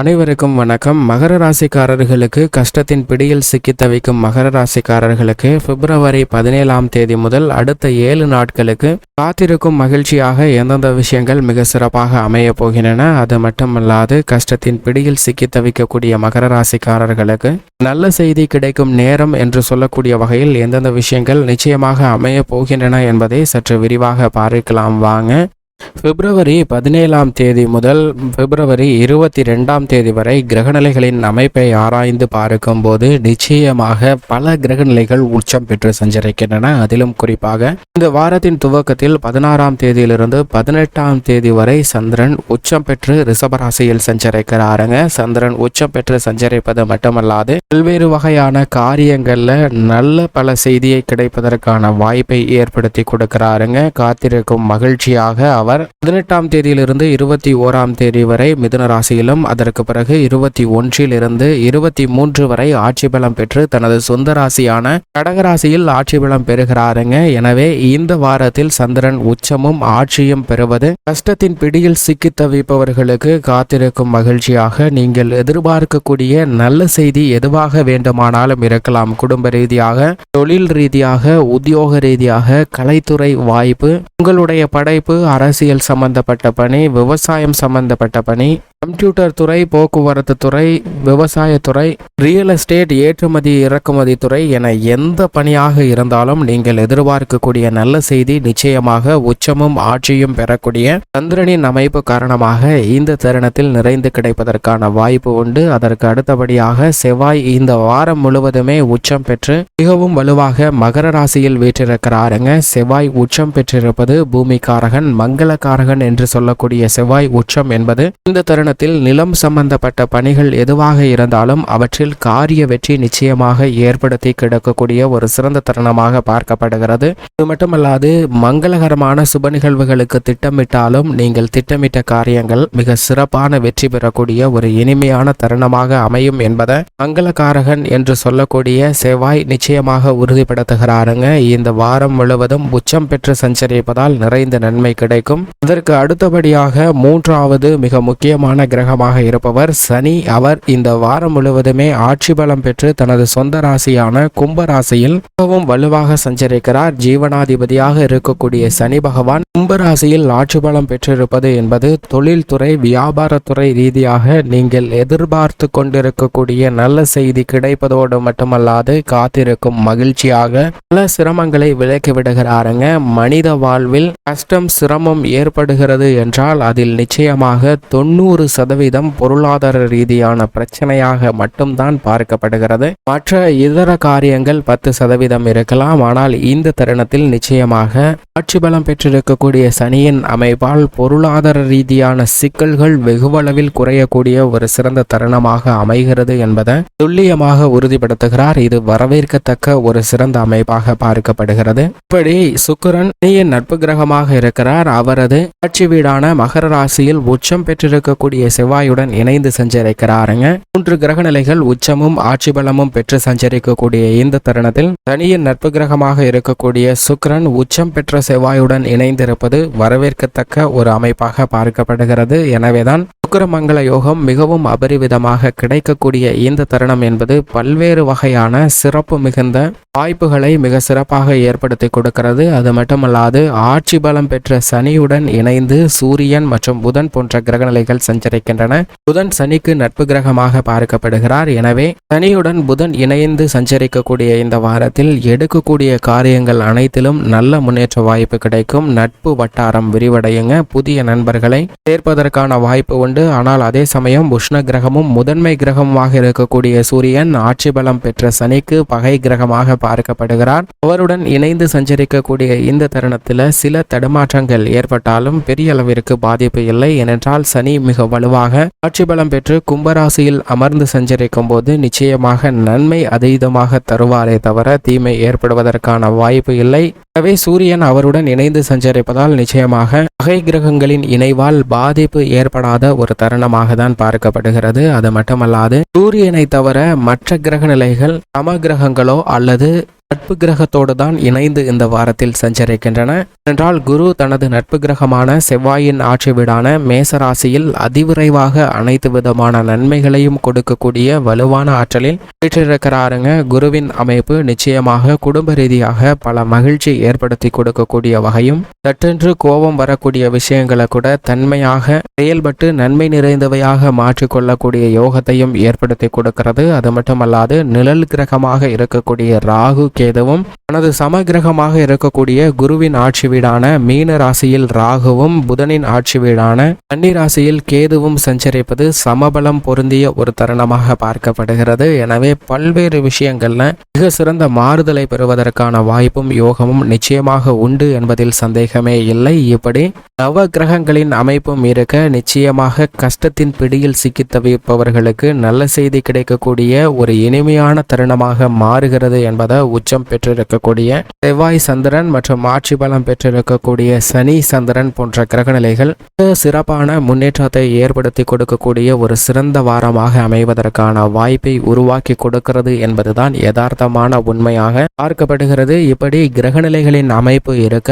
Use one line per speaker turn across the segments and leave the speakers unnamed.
அனைவருக்கும் வணக்கம். மகர ராசிக்காரர்களுக்கு கஷ்டத்தின் பிடியில் சிக்கி தவிக்கும் மகர ராசிக்காரர்களுக்கு பிப்ரவரி பதினேழாம் தேதி முதல் அடுத்த ஏழு நாட்களுக்கு காத்திருக்கும் மகிழ்ச்சியாக எந்தெந்த விஷயங்கள் மிக சிறப்பாக அமைய போகின்றன? அது மட்டுமல்லாது கஷ்டத்தின் பிடியில் சிக்கி தவிக்கக்கூடிய மகர ராசிக்காரர்களுக்கு நல்ல செய்தி கிடைக்கும் நேரம் என்று சொல்லக்கூடிய வகையில் எந்தெந்த விஷயங்கள் நிச்சயமாக அமைய போகின்றன என்பதை சற்று விரிவாக பார்க்கலாம். வாங்க. பிப்ரவரி பதினேழாம் தேதி முதல் பிப்ரவரி இருபத்தி ரெண்டாம் தேதி வரை கிரகநிலைகளின் அமைப்பை ஆராய்ந்து பார்க்கும்போது நிச்சயமாக பல கிரகநிலைகள் உச்சம் பெற்று சஞ்சரிக்கின்றன. அதிலும் குறிப்பாக இந்த வாரத்தின் துவக்கத்தில் பதினாறாம் தேதியிலிருந்து பதினெட்டாம் தேதி வரை சந்திரன் உச்சம் பெற்று ரிஷபராசியில் சஞ்சரிக்கிறாருங்க. சந்திரன் உச்சம் பெற்று சஞ்சரிப்பது மட்டுமல்லாது பல்வேறு வகையான காரியங்கள்ல நல்ல பல செய்தியை கிடைப்பதற்கான வாய்ப்பை ஏற்படுத்தி கொடுக்கிறாருங்க. காத்திருக்கும் மகிழ்ச்சியாக அவர் பதினெட்டாம் தேதியிலிருந்து இருபத்தி ஓராம் தேதி வரை மிதுன ராசியிலும் அதற்கு பிறகு இருபத்தி ஒன்றிலிருந்து இருபத்தி மூன்று வரை ஆட்சி பலம் பெற்று தனது சொந்த ராசியான கடகராசியில் ஆட்சி பலம் பெறுகிறாருங்க. எனவே இந்த வாரத்தில் சந்திரன் உச்சமும் ஆட்சியும் பெறுவது கஷ்டத்தின் பிடியில் சிக்கி தவிப்பவர்களுக்கு காத்திருக்கும் மகிழ்ச்சியாக நீங்கள் எதிர்பார்க்கக்கூடிய நல்ல செய்தி எதுவாக வேண்டுமானாலும் இருக்கலாம். குடும்ப ரீதியாக தொழில் ரீதியாக உத்தியோக ரீதியாக கலைத்துறை வாய்ப்பு உங்களுடைய படைப்பு அரசு அரசியல் சம்பந்தப்பட்ட பணி விவசாயம் சம்பந்தப்பட்ட பணி கம்ப்யூட்டர் துறை போக்குவரத்து துறை விவசாயத்துறை ரியல் எஸ்டேட் ஏற்றுமதி இறக்குமதி துறை என எந்த பணியாக இருந்தாலும் நீங்கள் எதிர்பார்க்கக்கூடிய நல்ல செய்தி நிச்சயமாக உச்சமும் ஆட்சியும் பெறக்கூடிய சந்திரனின் அமைப்பு காரணமாக இந்த தருணத்தில் நிறைந்து கிடைப்பதற்கான வாய்ப்பு உண்டு. அதற்கு அடுத்தபடியாக செவ்வாய் இந்த வாரம் முழுவதுமே உச்சம் பெற்று மிகவும் வலுவாக மகர ராசியில் வீற்றிருக்கிறாருங்க. செவ்வாய் உச்சம் பெற்றிருப்பது பூமிக்காரகன் மங்களக்காரகன் என்று சொல்லக்கூடிய செவ்வாய் உச்சம் என்பது இந்த தருணத்தில் நிலம் சம்பந்தப்பட்ட பணிகள் எதுவாக இருந்தாலும் அவற்றில் காரிய வெற்றி நிச்சயமாக ஏற்படுத்தி கிடக்கக்கூடிய ஒரு சிறந்த தருணமாக பார்க்கப்படுகிறது. இது மட்டுமல்லாது மங்களகரமான சுப நிகழ்வுகளுக்கு திட்டமிட்டாலும் நீங்கள் திட்டமிட்ட காரியங்கள் மிக சிறப்பான வெற்றி பெறக்கூடிய ஒரு இனிமையான தருணமாக அமையும் என்பதை மங்களகாரகன் என்று சொல்லக்கூடிய செவ்வாய் நிச்சயமாக உறுதிப்படுத்துகிறாருங்க. இந்த வாரம் முழுவதும் உச்சம் பெற்று சஞ்சரிப்பதால் நிறைந்த நன்மை கிடைக்கும். அதற்கு அடுத்தபடியாக மூன்றாவது மிக முக்கியமான கிரகமாக இருப்பவர் சனி. அவர் இந்த வாரம் முழுவதுமே ஆட்சி பலம் பெற்று தனது சொந்த ராசியான கும்ப ராசியில் மிகவும் வலுவாக சஞ்சரிக்கிறார். ஜீவனாதிபதியாக இருக்கக்கூடிய சனி பகவான் கும்ப ராசியில் ஆட்சி பலம் பெற்றிருப்பது என்பது தொழில்துறை வியாபாரத்துறை ரீதியாக நீங்கள் எதிர்பார்த்து கொண்டிருக்கக்கூடிய நல்ல செய்தி கிடைப்பதோடு மட்டுமல்லாது காத்திருக்கும் மகிழ்ச்சியாக பல சிரமங்களை விலக்கி விடுகிறாருங்க. மனித வாழ்வில் கஷ்டம் சிரமம் ஏற்படுகிறது என்றால் அதில் நிச்சயமாக தொண்ணூறு சதவீதம் பொருளாதார ரீதியான பிரச்சனையாக மட்டும்தான் பார்க்கப்படுகிறது. மற்ற இதர காரியங்கள் பத்து சதவீதம் இருக்கலாம். ஆனால் இந்த தருணத்தில் நிச்சயமாக ஆட்சி பலம் பெற்றிருக்கக்கூடிய சனியின் அமைப்பால் பொருளாதார ரீதியான சிக்கல்கள் வெகுவளவில் குறையக்கூடிய ஒரு சிறந்த தருணமாக அமைகிறது என்பதை துல்லியமாக உறுதிப்படுத்துகிறார். இது வரவேற்கத்தக்க ஒரு சிறந்த அமைப்பாக பார்க்கப்படுகிறது. இப்படி சுக்கரன் சனியின் நட்பு கிரகமாக இருக்கிறார். அவரது ஆட்சி வீடான மகர ராசியில் உச்சம் பெற்றிருக்கக்கூடிய செவ்வாயுடன் இணைந்து சஞ்சரிக்கிறாருங்க. மூன்று கிரக நிலைகள் உச்சமும் ஆட்சி பலமும் பெற்று சஞ்சரிக்கக்கூடிய இந்த தருணத்தில் சனியின் நட்பு கிரகமாக இருக்கக்கூடிய சுக்ரன் உச்சம் பெற்ற செவ்வாயுடன் இணைந்திருப்பது வரவேற்கத்தக்க ஒரு அமைப்பாக பார்க்கப்படுகிறது. எனவேதான் சுக்கிரமங்கல யோகம் மிகவும் அபரிவிதமாக கிடைக்கக்கூடிய இந்த தருணம் என்பது பல்வேறு வகையான சிறப்பு மிகுந்த வாய்ப்புகளை மிக சிறப்பாக ஏற்படுத்தி கொடுக்கிறது. அது மட்டுமல்லாது ஆட்சி பலம் பெற்ற சனியுடன் இணைந்து சூரியன் மற்றும் புதன் போன்ற கிரகநிலைகள் சஞ்சரிக்கின்றன. புதன் சனிக்கு நட்பு கிரகமாக பார்க்கப்படுகிறார். எனவே சனியுடன் புதன் இணைந்து சஞ்சரிக்கக்கூடிய இந்த வாரத்தில் எடுக்கக்கூடிய காரியங்கள் அனைத்திலும் நல்ல முன்னேற்ற வாய்ப்பு கிடைக்கும். நட்பு வட்டாரம் விரிவடையுங்க. புதிய நண்பர்களை சேர்ப்பதற்கான வாய்ப்பு உண்டு. ஆனால் அதே சமயம் உஷ்ண கிரகமும் முதன்மை கிரகமாக இருக்கக்கூடிய சூரியன் ஆட்சி பலம் பெற்ற சனிக்கு பகை கிரகமாக பார்க்கப்படுகிறார். அவருடன் இணைந்து சஞ்சரிக்கக்கூடிய இந்த தருணத்தில் சில தடுமாற்றங்கள் ஏற்பட்டாலும் பெரிய அளவிற்கு பாதிப்பு இல்லை. ஏனென்றால் சனி மிக வலுவாக ஆட்சி பலம் பெற்று கும்பராசியில் அமர்ந்து சஞ்சரிக்கும் போது நிச்சயமாக நன்மை அதீதமாக தருவாரே தவிர தீமை ஏற்படுவதற்கான வாய்ப்பு இல்லை. எனவே சூரியன் அவருடன் இணைந்து சஞ்சரிப்பதால் நிச்சயமாக பகை கிரகங்களின் இணைவால் பாதிப்பு ஏற்படாத ஒரு தருணமாக தான் பார்க்கப்படுகிறது. அது மட்டுமல்லாது சூரியனை தவிர மற்ற கிரக நிலைகள் சம கிரகங்களோ அல்லது நட்பு கிரகத்தோடு தான் இணைந்து இந்த வாரத்தில் சஞ்சரிக்கின்றன. என்றால் குரு தனது நட்பு கிரகமான செவ்வாயின் ஆட்சி வீடான மேசராசியில் அதிவிரைவாக அனைத்து விதமான நன்மைகளையும் கொடுக்கக்கூடிய வலுவான ஆற்றலில் பெற்றிருக்கிறாருங்க குருவின் அமைப்பு நிச்சயமாக குடும்ப ரீதியாக பல மகிழ்ச்சி ஏற்படுத்தி கொடுக்கக்கூடிய வகையும் சட்டென்று கோபம் வரக்கூடிய விஷயங்களை கூட தன்மையாக செயல்பட்டு நன்மை நிறைந்தவையாக மாற்றிக்கொள்ளக்கூடிய யோகத்தையும் ஏற்படுத்தி கொடுக்கிறது. அது மட்டுமல்லாது நிழல் கிரகமாக இருக்கக்கூடிய ராகு கே கேதுவும் தனது சமகிரகமாக இருக்கக்கூடிய குருவின் ஆட்சி வீடான மீன ராசியில் ராகுவும் புதனின் ஆட்சி வீடான கன்னி ராசியில் கேதுவும் சஞ்சரிப்பது சமபலம் பொருந்திய ஒரு தருணமாக பார்க்கப்படுகிறது. எனவே பல்வேறு விஷயங்கள்ல மிக சிறந்த மாறுதலை பெறுவதற்கான வாய்ப்பும் யோகமும் நிச்சயமாக உண்டு என்பதில் சந்தேகமே இல்லை. இப்படி நவ கிரகங்களின் அமைப்பும் இருக்க நிச்சயமாக கஷ்டத்தின் பிடியில் சிக்கி தவிப்பவர்களுக்கு நல்ல செய்தி கிடைக்கக்கூடிய ஒரு இனிமையான தருணமாக மாறுகிறது என்பதை உச்ச உச்சம் பெற்றிருக்கக்கூடிய செவ்வாய் சந்திரன் மற்றும் ஆட்சி பலம் பெற்றிருக்கக்கூடிய சனி சந்திரன் போன்ற கிரகநிலைகள் சிறப்பான முன்னேற்றத்தை ஏற்படுத்தி கொடுக்கக்கூடிய ஒரு சிறந்த வாரமாக அமைவதற்கான வாய்ப்பை உருவாக்கி கொடுக்கிறது என்பதுதான் யதார்த்தமான உண்மையாக பார்க்கப்படுகிறது. இப்படி கிரகநிலைகளின் அமைப்பு இருக்க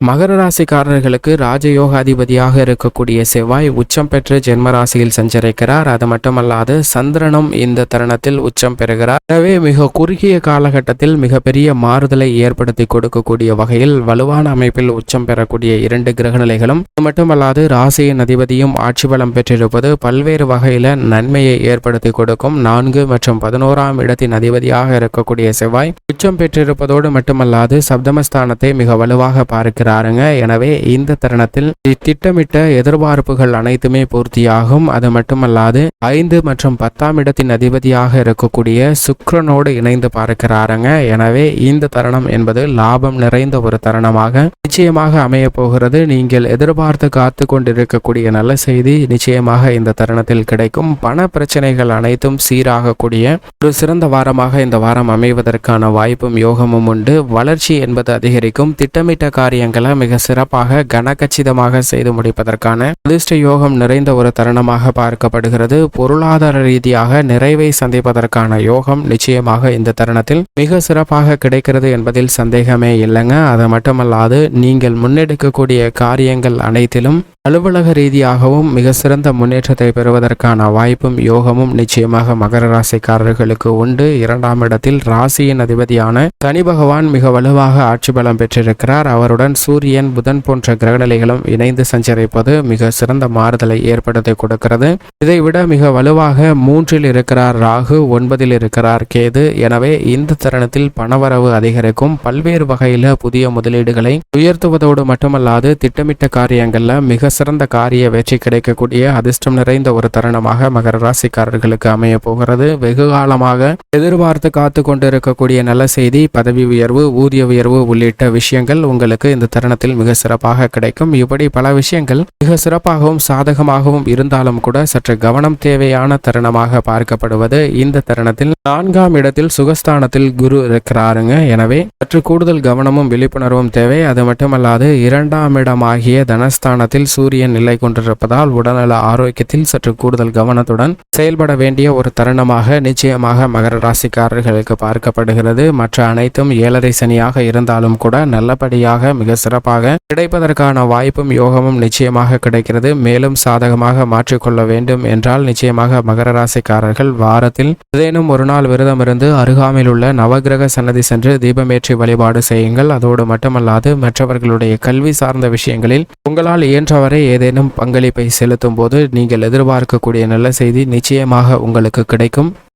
மகர ராசிக்காரர்களுக்கு ராஜயோகாதிபதியாக இருக்கக்கூடிய செவ்வாய் உச்சம் பெற்று ஜென்ம ராசியில் சஞ்சரிக்கிறார். அது மட்டுமல்லாது சந்திரனும் இந்த தருணத்தில் உச்சம் பெறுகிறார். எனவே மிக குறுகிய காலகட்டத்தில் மிகப்பெரிய மாறுதலை ஏற்படுத்தி கொடுக்கக்கூடிய வகையில் வலுவான அமைப்பில் உச்சம் பெறக்கூடிய இரண்டு கிரகநிலைகளும் அது மட்டுமல்லாது ராசியின் அதிபதியும் ஆட்சி பலம் பெற்றிருப்பது பல்வேறு வகையில நன்மையை ஏற்படுத்தி கொடுக்கும். நான்கு மற்றும் பதினோராம் இடத்தின் அதிபதியாக இருக்கக்கூடிய செவ்வாய் உச்சம் பெற்றிருப்பதோடு மட்டுமல்லாது சப்தமஸ்தானத்தை மிக வலுவாக இருக்கிறாருங்க எனவே இந்த தருணத்தில் திட்டமிட்ட எதிர்பார்ப்புகள் அனைத்துமே பூர்த்தியாகும். அது மட்டுமல்லாது ஐந்து மற்றும் பத்தாம் இடத்தின் அதிபதியாக இருக்கக்கூடிய சுக்ரனோடு இணைந்து பார்க்கிறாருங்க. எனவே இந்த தருணம் என்பது லாபம் நிறைந்த ஒரு தருணமாக நிச்சயமாக அமைய போகிறது. நீங்கள் எதிர்பார்த்து காத்து கொண்டிருக்கக்கூடிய நல்ல செய்தி நிச்சயமாக இந்த தருணத்தில் கிடைக்கும். பண பிரச்சனைகள் அனைத்தும் சீராகக்கூடிய ஒரு சிறந்த வாரமாக இந்த வாரம் அமைவதற்கான வாய்ப்பும் யோகமும் உண்டு. வளர்ச்சி என்பது அதிகரிக்கும். திட்டமிட்ட காரியங்கள் மிக சிறப்பாக கனகச்சிதமாக செய்து முடிப்பதற்கான அதிர்ஷ்ட யோகம் நிறைந்த ஒரு தருணமாக பார்க்கப்படுகிறது. பொருளாதார ரீதியாக நிறைவை சந்திப்பதற்கான யோகம் நிச்சயமாக இந்த தருணத்தில் மிக சிறப்பாக கிடைக்கிறது என்பதில் சந்தேகமே இல்லைங்க. அது மட்டுமல்லாது நீங்கள் முன்னெடுக்கக்கூடிய காரியங்கள் அனைத்திலும் அலுவலக ரீதியாகவும் மிக சிறந்த முன்னேற்றத்தை பெறுவதற்கான வாய்ப்பும் யோகமும் நிச்சயமாக மகர ராசிக்காரர்களுக்கு உண்டு. இரண்டாம் இடத்தில் ராசியின் அதிபதியான சனி பகவான் மிக வலுவாக ஆட்சி பலம் பெற்றிருக்கிறார். அவருடன் சூரியன் புதன் போன்ற கிரகநிலைகளும் இணைந்து சஞ்சரிப்பது மிக சிறந்த மாறுதலை ஏற்படுத்தி கொடுக்கிறது. இதைவிட மிக வலுவாக மூன்றில் இருக்கிறார் ராகு ஒன்பதில் இருக்கிறார் கேது. எனவே இந்த தருணத்தில் பணவரவு அதிகரிக்கும். பல்வேறு வகையில புதிய முதலீடுகளை உயர்த்துவதோடு மட்டுமல்லாது திட்டமிட்ட காரியங்களில் மிக சிறந்த காரிய வெற்றி கிடைக்கக்கூடிய அதிர்ஷ்டம் நிறைந்த ஒரு தருணமாக மகர ராசிக்காரர்களுக்கு அமைய போகிறது. வெகு காலமாக எதிர்பார்த்து காத்து கொண்டிருக்கக்கூடிய நல்ல செய்தி பதவி உயர்வு ஊதிய உயர்வு உள்ளிட்ட விஷயங்கள் உங்களுக்கு இந்த தருணத்தில் மிக சிறப்பாக கிடைக்கும். இப்படி பல விஷயங்கள் மிக சிறப்பாகவும் சாதகமாகவும் இருந்தாலும் கூட சற்று கவனம் தேவையான தருணமாக பார்க்கப்படுவது இந்த தருணத்தில். நான்காம் இடத்தில் சுகஸ்தானத்தில் குரு இருக்கிறாருங்க. எனவே சற்று கூடுதல் கவனமும் விழிப்புணர்வும் தேவை. அது மட்டுமல்லாது இரண்டாம் இடமாகிய தனஸ்தானத்தில் சூரியன் நிலை கொண்டிருப்பதால் உடல்நல ஆரோக்கியத்தில் சற்று கூடுதல் கவனத்துடன் செயல்பட வேண்டிய ஒரு தருணமாக நிச்சயமாக மகர ராசிக்காரர்களுக்கு பார்க்கப்படுகிறது. மற்ற அனைத்தும் ஏழரை சனியாக இருந்தாலும் கூட நல்லபடியாக மிக சிறப்பாக கிடைப்பதற்கான வாய்ப்பும் யோகமும் நிச்சயமாக கிடைக்கிறது. மேலும் சாதகமாக மாற்றிக்கொள்ள வேண்டும் என்றால் நிச்சயமாக மகர ராசிக்காரர்கள் வாரத்தில் ஏதேனும் ஒரு நாள் விரதம் இருந்து அருகாமையில் உள்ள நவகிரக சன்னதி சென்று தீபமேற்றி வழிபாடு செய்யுங்கள். அதோடு மட்டுமல்லாது மற்றவர்களுடைய கல்வி சார்ந்த விஷயங்களில் உங்களால் இயன்றவரை ஏதேனும் பங்களிப்பை செலுத்தும் போது நீங்கள் எதிர்பார்க்கக்கூடிய நல்ல செய்தி நிச்சயமாக உங்களுக்கு கிடைக்கும்.